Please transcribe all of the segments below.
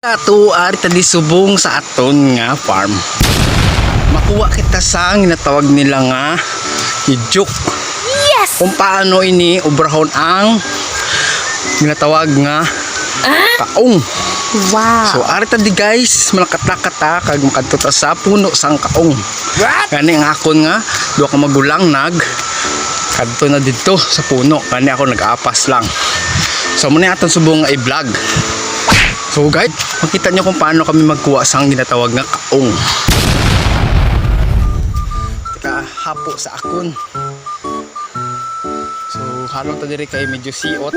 Ato ari tadi subong sa aton nga farm. Makuha kita sa ginatawag nila nga ijuk. Yes! Kung paano ini ubrahon ang ginatawag nga kaong. Wow! So ari tadi guys, malakatak ta kag makadto sa puno sang kaong. Gani ang akon nga duha ka magulang nag kadto na dito sa puno. Gani ako nag-apas lang. So muna aton subong nga i-vlog. So guys, makita nyo kung paano kami magkuha sang ginatawag nga kaong. Teka, hapo sa akon. So, halong ta diri kay medyo siot.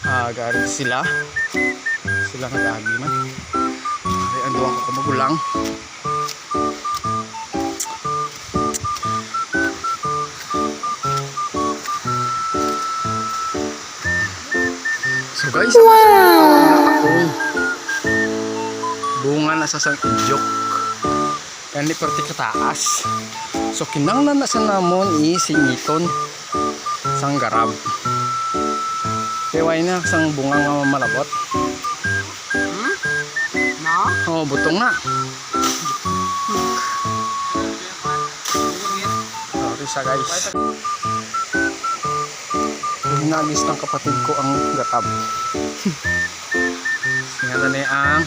Ah, garin sila. Sila nag-agi man. Ay, ang duwang ko kamagulang. So guys, wow! Bunga na sa sang idyok. Kani perti kataas. So kinanglan na sa namon isingiton sang garab. Kaya na sang bunga nga malabot. No? Oh, butong na. Sorry sa guys. Hinagis ng kapatid ko ang gatab. Nga na ang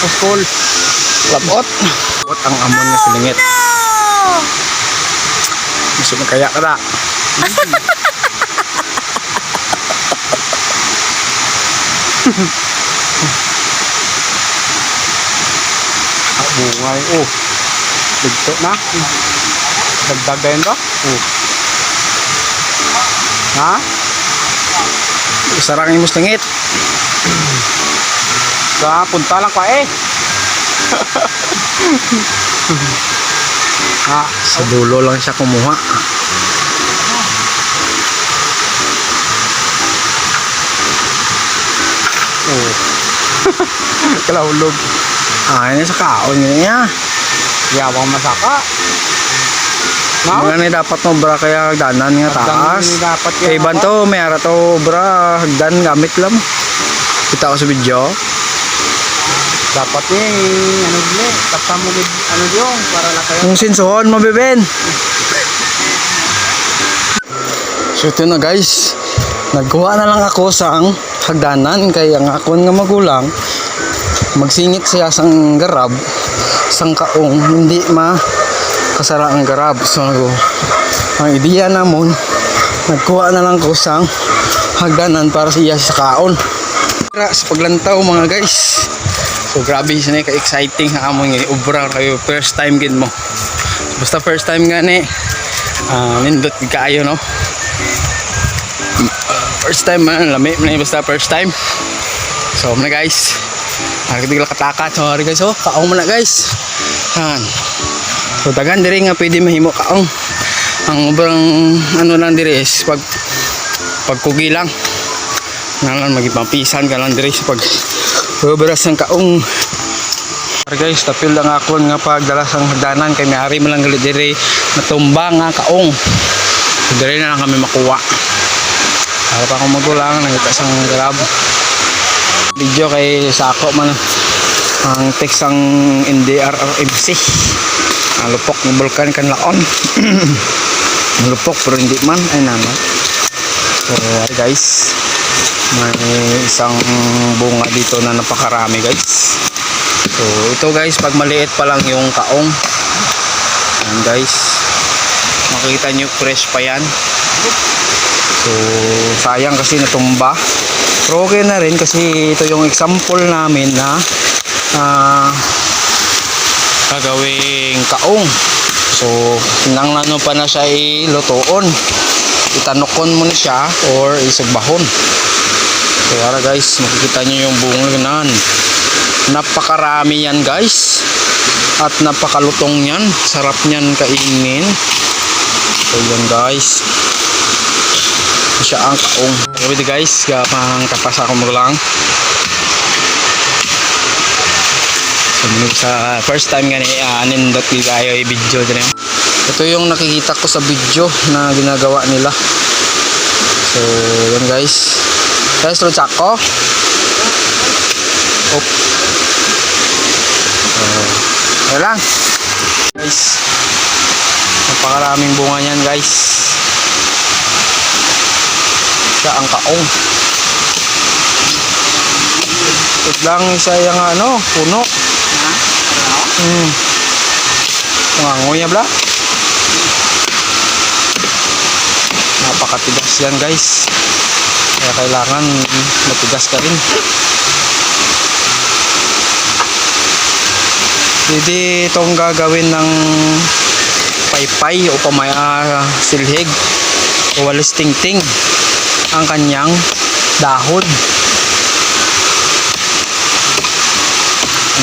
Cool. Labot. Labot ang amon nga silingit. Gusto mo kaya ka na. Ah, bungay. Oh. Dagto na. Dagdagayin ba? Oh. Ha? Sarangin mo silingit. Sa punta lang pa eh. ha, sa dulo lang siya kumuha. Oh. Kalahulog. Ah, ini sa kaon niya. Yawang masaka. No? Mga na dapat mo bra kaya hagdanan nga taas. Dapat Kay iban to, may ara to bra hagdan gamit lang. Kita ko sa video. Dapat eh, ano dili, tapta mo gid ano yung para lang kayo. Kung sinsuhon mo beben. So ito na guys. Nagkuha na lang ako sa ang hagdanan kay ang akon nga magulang magsingit siya sang garab sang kaong hindi ma kasara ang garab so ang ideya namon nagkuha na lang ko sang hagdanan para siya sa kaon sa paglantaw mga guys so grabe siya ka exciting ha amon nga ubra kayo first time gid mo. Basta first time nga ni ah, nindot kaayo no? First time man. Lami man basta first time. So muna guys. Nakikita katakat so hari guys. Oh kaong muna guys. Han so tagan diri nga pwede mahimo kaong. Ang ubrang ano lang diri is pag pagkugi lang. Nga lang magipampisan ka lang diri sa pag Pagbaras ng kaong Hari guys, tapil lang ako nga pagdala sang hagdanan kay may mo lang diri natumba nga kaong so, diri na lang kami makuha. Para pa akong magulang nangita sang grab. Video kay Sako man ang text ang NDRRMC ang lupok ng bulkan kan laon. Lupok pero hindi man. Ay naman so guys may isang bunga dito na napakarami guys. So ito guys pag maliit pa lang yung kaong. Yan guys. Makikita nyo fresh pa yan. So sayang kasi natumba. Pero okay na rin kasi ito yung example namin na gagawing kaong. So nang ano pa na siya ilutoon itanokon mo na siya or isagbahon So wala guys, makikita nyo yung bunga Napakarami yan guys. At napakalutong yan. Sarap niyan kainin. So yan guys. Siya ang kaong. Pwede guys, gapang kapas ako mo lang. So sa first time gani uh, nindot di tayo i-video din yun. Ito yung nakikita ko sa video na ginagawa nila. So yan guys. Guys, tulad ko. Op. So, yun lang. Guys. Napakaraming bunga niyan guys. Siya ang kaong. Ito lang isa yung ano, puno. Hmm. Pangangoy niya bla. Napakatigas yan guys. Kaya kailangan matigas ka rin. Pwede itong gagawin ng paypay o pamaya silhig o walis tingting ang kanyang dahon.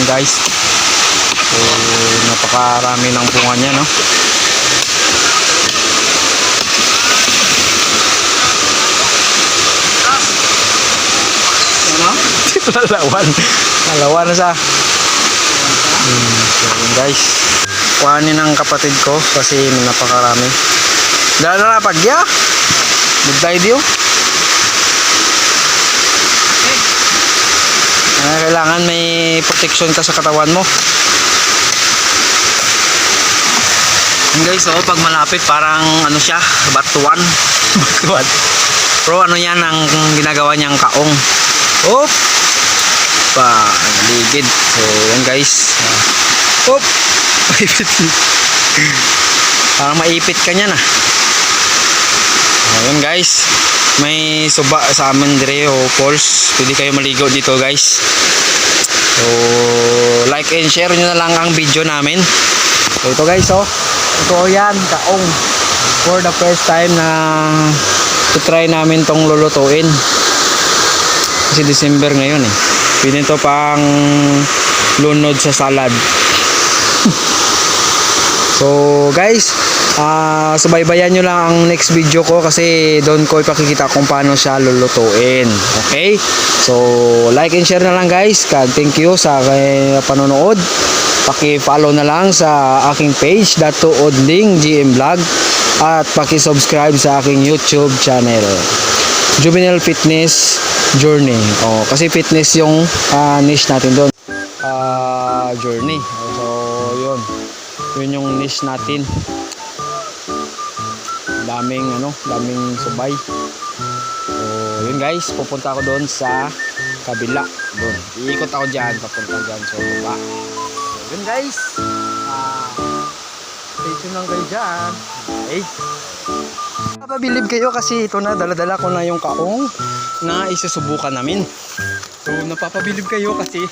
Guys. So, napakarami ng bunga niya, no? Lalawan. Lalawan na siya. Hmm, so yun guys. Kuhanin ng kapatid ko kasi napakarami. Dala na pagya. Good idea. Ah, kailangan may protection ka sa katawan mo. Yun guys, oh, pag malapit parang ano siya, batuan. batuan. Pero ano yan ang ginagawa niyang kaong. Oop! Pa, ligid. So, yan guys. Ah. Oop! Maipit. parang maipit ka niyan ah. Ayun guys. May suba sa amin dire o falls. Pwede kayo maligo dito guys. So, like and share nyo na lang ang video namin. So, ito guys oh. Ito yan, kaong. For the first time na to try namin tong lulutuin. Kasi December ngayon eh. Pwede ito pang lunod sa salad. so guys, ah subaybayan nyo lang ang next video ko kasi doon ko ipakikita kung paano siya lulutuin. Okay? So like and share na lang guys. Thank you sa panonood. Paki-follow na lang sa aking page Dato Odling GM Vlog at paki-subscribe sa aking YouTube channel. Juvenile Fitness Journey. Oh, kasi fitness yung ah, niche natin doon. Ah, journey. So, yun. Yun yung niche natin. Daming ano, daming subay. So, yun guys, pupunta ako doon sa kabila. Doon. Iikot ako diyan, papunta diyan sa baba. So, yun guys. Ah, stay tuned lang kayo diyan. Okay. Napabilib kayo kasi ito na, daladala ko na yung kaong na isusubukan namin. So, napapabilib kayo kasi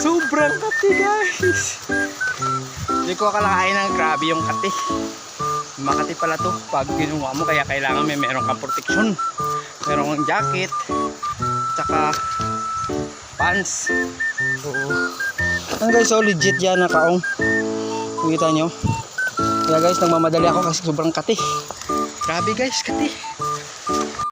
sobrang kati guys. Hindi ko akalain ng grabe yung kati. Makati pala to pag ginawa mo kaya kailangan may meron kang protection. Meron kang jacket, tsaka pants. So, ang guys, so legit yan na kaong. Nakita nyo? Kaya guys, nagmamadali ako kasi sobrang kati. Grabe guys, kati.